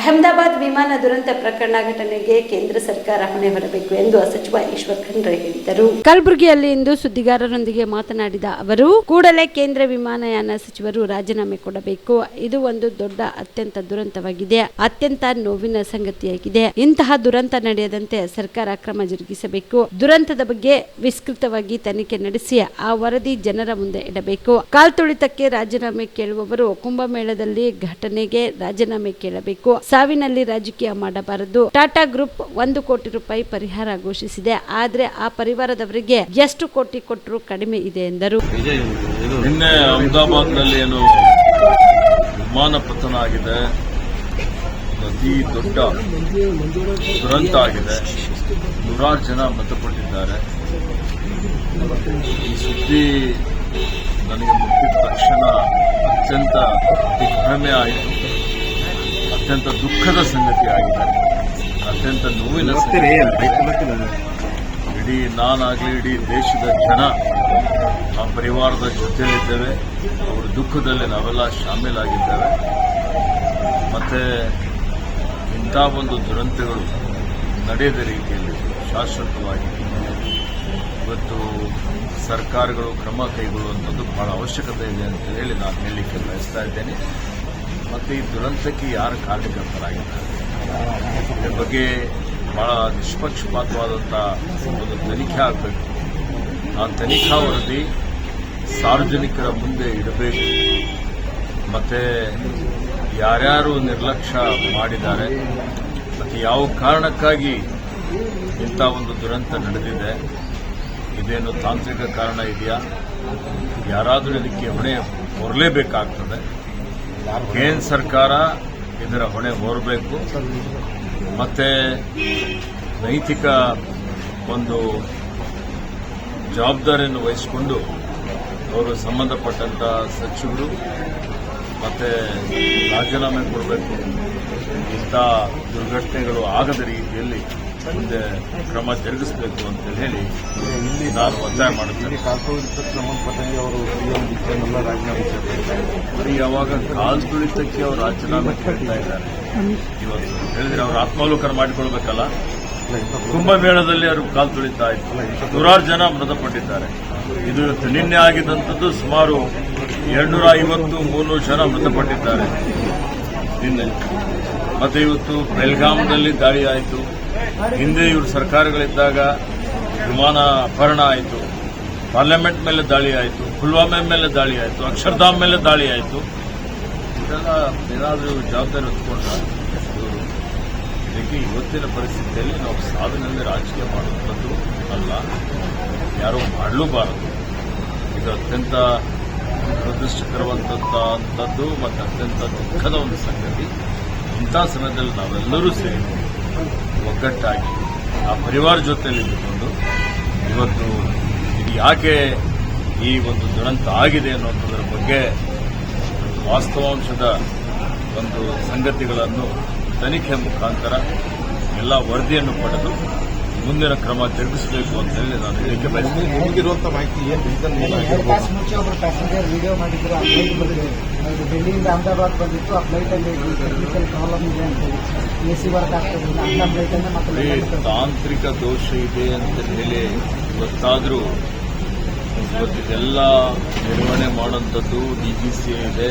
ಅಹಮದಾಬಾದ್ ವಿಮಾನ ದುರಂತ ಪ್ರಕರಣ ಘಟನೆಗೆ ಕೇಂದ್ರ ಸರ್ಕಾರ ಹೊಣೆ ಹೊರಬೇಕು ಎಂದು ಸಚಿವ ಈಶ್ವರ್ ಖಂಡ್ರೆ ಹೇಳಿದರು ಕಲಬುರಗಿಯಲ್ಲಿ ಇಂದು ಸುದ್ದಿಗಾರರೊಂದಿಗೆ ಮಾತನಾಡಿದ ಅವರು, ಕೂಡಲೇ ಕೇಂದ್ರ ವಿಮಾನಯಾನ ಸಚಿವರು ರಾಜೀನಾಮೆ ಕೊಡಬೇಕು. ಇದು ಒಂದು ದೊಡ್ಡ ಅತ್ಯಂತ ದುರಂತವಾಗಿದೆ. ಅತ್ಯಂತ ನೋವಿನ ಸಂಗತಿಯಾಗಿದೆ. ಇಂತಹ ದುರಂತ ನಡೆಯದಂತೆ ಸರ್ಕಾರ ಕ್ರಮ ಜರುಗಿಸಬೇಕು. ದುರಂತದ ಬಗ್ಗೆ ವಿಸ್ತೃತವಾಗಿ ತನಿಖೆ ನಡೆಸಿ ಆ ವರದಿ ಜನರ ಮುಂದೆ ಇಡಬೇಕು. ಕಾಲ್ತುಳಿತಕ್ಕೆ ರಾಜೀನಾಮೆ ಕೇಳುವವರು ಕುಂಭಮೇಳದಲ್ಲಿ ಘಟನೆಗೆ ರಾಜೀನಾಮೆ ಕೇಳಬೇಕು. ಸಾವಿನಲ್ಲಿ ರಾಜಕೀಯ ಮಾಡಬಾರದು. ಟಾಟಾ ಗ್ರೂಪ್ ಒಂದು ಕೋಟಿ ರೂಪಾಯಿ ಪರಿಹಾರ ಘೋಷಿಸಿದೆ. ಆದ್ರೆ ಆ ಪರಿವಾರದವರಿಗೆ ಎಷ್ಟು ಕೋಟಿ ಕೊಟ್ಟರು ಕಡಿಮೆ ಇದೆ ಎಂದರು. ನಿನ್ನೆ ಅಹಮದಾಬಾದ್ನಲ್ಲಿ ಏನು ವಿಮಾನ ಪತನ ಆಗಿದೆ. ಅತಿ ದೊಡ್ಡ ದುರಂತ ಆಗಿದೆ. ನೂರಾರು ಜನ ಮೃತಪಟ್ಟಿದ್ದಾರೆ. ಈ ಸುದ್ದಿ ನನಗೆ ಮುಟ್ಟಿದ ತಕ್ಷಣ ಅತ್ಯಂತ ದಿಗ್ಭ್ರಮೆ ಆಯಿತು. ಅತ್ಯಂತ ದುಃಖದ ಸಂಗತಿ ಆಗಿದೆ. ಅತ್ಯಂತ ನೋವಿನ. ಇಡೀ ನಾನಾಗಲಿ ಇಡೀ ದೇಶದ ಜನ ಆ ಪರಿವಾರದ ಜೊತೆಯಲ್ಲಿದ್ದೇವೆ. ಅವರ ದುಃಖದಲ್ಲಿ ನಾವೆಲ್ಲ ಶಾಮೀಲಾಗಿದ್ದೇವೆ. ಮತ್ತೆ ಇಂಥ ಒಂದು ದುರಂತಗಳು ನಡೆಯದ ರೀತಿಯಲ್ಲಿ ಶಾಶ್ವತವಾಗಿ ಇವತ್ತು ಸರ್ಕಾರಗಳು ಕ್ರಮ ಕೈಗೊಳ್ಳುವಂಥದ್ದು ಬಹಳ ಅವಶ್ಯಕತೆ ಇದೆ ಅಂತ ಹೇಳಿ ನಾನು ಹೇಳಲಿಕ್ಕೆ ಬಯಸ್ತಾ ಇದ್ದೇನೆ. ಮತ್ತು ಈ ದುರಂತಕ್ಕೆ ಯಾರು ಕಾರಣಕರ್ತರಾಗಿದ್ದಾರೆ ಇದ್ರ ಬಗ್ಗೆ ಬಹಳ ನಿಷ್ಪಕ್ಷಪಾತವಾದಂಥ ಒಂದು ತನಿಖೆ ಆಗಬೇಕು. ಆ ತನಿಖಾ ವರದಿ ಸಾರ್ವಜನಿಕರ ಮುಂದೆ ಇಡಬೇಕು. ಮತ್ತು ಯಾರ್ಯಾರು ನಿರ್ಲಕ್ಷ್ಯ ಮಾಡಿದ್ದಾರೆ, ಮತ್ತು ಯಾವ ಕಾರಣಕ್ಕಾಗಿ ಇಂಥ ಒಂದು ದುರಂತ ನಡೆದಿದೆ, ಇದೇನು ತಾಂತ್ರಿಕ ಕಾರಣ ಇದೆಯಾ? ಯಾರಾದರೂ ಇದಕ್ಕೆ ಹೊಣೆ ಹೊರಲೇಬೇಕಾಗ್ತದೆ ಕೇಂದ್ರ ಸರ್ಕಾರ ಇದರ ಹೊಣೆ ಹೊರಬೇಕು. ಮತ್ತೆ ನೈತಿಕ ಒಂದು ಜವಾಬ್ದಾರಿಯನ್ನು ವಹಿಸಿಕೊಂಡು ಅವರು ಸಂಬಂಧಪಟ್ಟಂತ ಸಚಿವರು ಮತ್ತೆ ರಾಜೀನಾಮೆ ಕೊಡಬೇಕು. ಇಂಥ ದುರ್ಘಟನೆಗಳು ಆಗದ ರೀತಿಯಲ್ಲಿ ಮುಂದೆ ಕ್ರಮ ಜರುಗಿಸಬೇಕು ಅಂತ ಹೇಳಿ ಇಲ್ಲಿ ನಾನು ಒತ್ತಾಯ ಮಾಡುತ್ತೇನೆ. ಕಾಲ್ತುಳಿತಕ್ಕೆ ಸಂಬಂಧಪಟ್ಟಂಗೆ ಅವರು ಎಲ್ಲ ರಾಜೀನಾಮೆ ಬರೀ ಯಾವಾಗ ಕಾಲ್ತುಳಿತಕ್ಕೆ ಅವರು ರಾಜೀನಾಮೆ ಕೇಳ್ತಾ ಇದ್ದಾರೆ. ಇವತ್ತು ಹೇಳಿದ್ರೆ ಅವರು ಆತ್ಮಾವಲೋಕನ ಮಾಡಿಕೊಳ್ಬೇಕಲ್ಲ? ಕುಂಭಮೇಳದಲ್ಲಿ ಅವರು ಕಾಲು ತುಳಿತಾ ಇತ್ತು ನೂರಾರು ಜನ ಮೃತಪಟ್ಟಿದ್ದಾರೆ. ಇದು ನಿನ್ನೆ ಆಗಿದ್ದಂಥದ್ದು ಸುಮಾರು ಎರಡ್ನೂರ ಐವತ್ತು ಮುನ್ನೂರು ಜನ ಮೃತಪಟ್ಟಿದ್ದಾರೆ. ನಿನ್ನೆ. ಮತ್ತೆ ಇವತ್ತು ಬೆಲ್ಗಾಮದಲ್ಲಿ ದಾಳಿ ಆಯಿತು. ಹಿಂದೆ ಇವರು ಸರ್ಕಾರಗಳಿದ್ದಾಗ ವಿಮಾನ ಅಪಹರಣ ಆಯಿತು. ಪಾರ್ಲಿಮೆಂಟ್ ಮೇಲೆ ದಾಳಿ ಆಯಿತು. ಪುಲ್ವಾಮೆ ಮೇಲೆ ದಾಳಿ ಆಯಿತು. ಅಕ್ಷರಧಾಮ್ ಮೇಲೆ ದಾಳಿ ಆಯಿತು. ಇದೆಲ್ಲ ಏನಾದರೂ ಜವಾಬ್ದಾರಿ ಹೊತ್ಕೊಂಡ್ರೆ? ಇದಕ್ಕೆ ಇವತ್ತಿನ ಪರಿಸ್ಥಿತಿಯಲ್ಲಿ ನಾವು ಸಾವಿನಲ್ಲಿ ರಾಜಕೀಯ ಮಾಡುವಂಥದ್ದು ಅಲ್ಲ. ಯಾರೂ ಮಾಡಲೂಬಾರದು. ಇದು ಅತ್ಯಂತ ದುರದೃಷ್ಟಕರವಂಥದ್ದು ಮತ್ತು ಅತ್ಯಂತ ದುಃಖದ ಒಂದು ಸಂಗತಿ. ಇಂಥ ಸಮಯದಲ್ಲಿ ನಾವೆಲ್ಲರೂ ಸೇರಿ ಒಗ್ಗಟ್ಟಾಗಿ ಆ ಪರಿವಾರ ಜೊತೆಯಲ್ಲಿ ಇದ್ದುಕೊಂಡು ಇವತ್ತು ಇದು ಯಾಕೆ ಈ ಒಂದು ದುರಂತ ಆಗಿದೆ ಅನ್ನೋದ್ರ ಬಗ್ಗೆ ವಾಸ್ತವಾಂಶದ ಒಂದು ಸಂಗತಿಗಳನ್ನು ತನಿಖೆ ಮುಖಾಂತರ ಎಲ್ಲ ವರದಿಯನ್ನು ಪಡೆದು ಮುಂದಿನ ಕ್ರಮ ಜರುಗಿಸಬೇಕು ಅಂತ ಹೇಳಿ ನಾನು ಹೇಳಿಕೆ ಬಯಸ್ತೀನಿ ಮಾಹಿತಿ ಏನು ಡಿಜಿಟಲ್ ಮುಂಚೆ ಒಬ್ಬರು ಪ್ಯಾಸೆಂಜರ್ ವಿಡಿಯೋ ಮಾಡಿದ್ರು ಆ ಫ್ಲೈಟ್ ಬಂದಿದೆ. ಅದು ಡೆಲ್ಲಿಯಿಂದ ಅಹಮದಾಬಾದ್ ಬಂದಿತ್ತು ಆ ಫ್ಲೈಟ್ ಅಲ್ಲಿ ಟೆಕ್ನಿಕಲ್ ಪ್ರಾಬ್ಲಮ್ ಇದೆ ಅಂತ ಹೇಳಿ. ಎ ಸಿ ವರ್ಕ್ ಆಗ್ತದೆ ಮತ್ತೆ ತಾಂತ್ರಿಕ ದೋಷ ಇದೆ ಅಂತ ಹೇಳಿ ಗೊತ್ತಾದರೂ ಇವತ್ತಿದೆಲ್ಲ ನಿರ್ವಹಣೆ ಮಾಡುವಂಥದ್ದು ಡಿಜಿಸಿ ಇದೆ.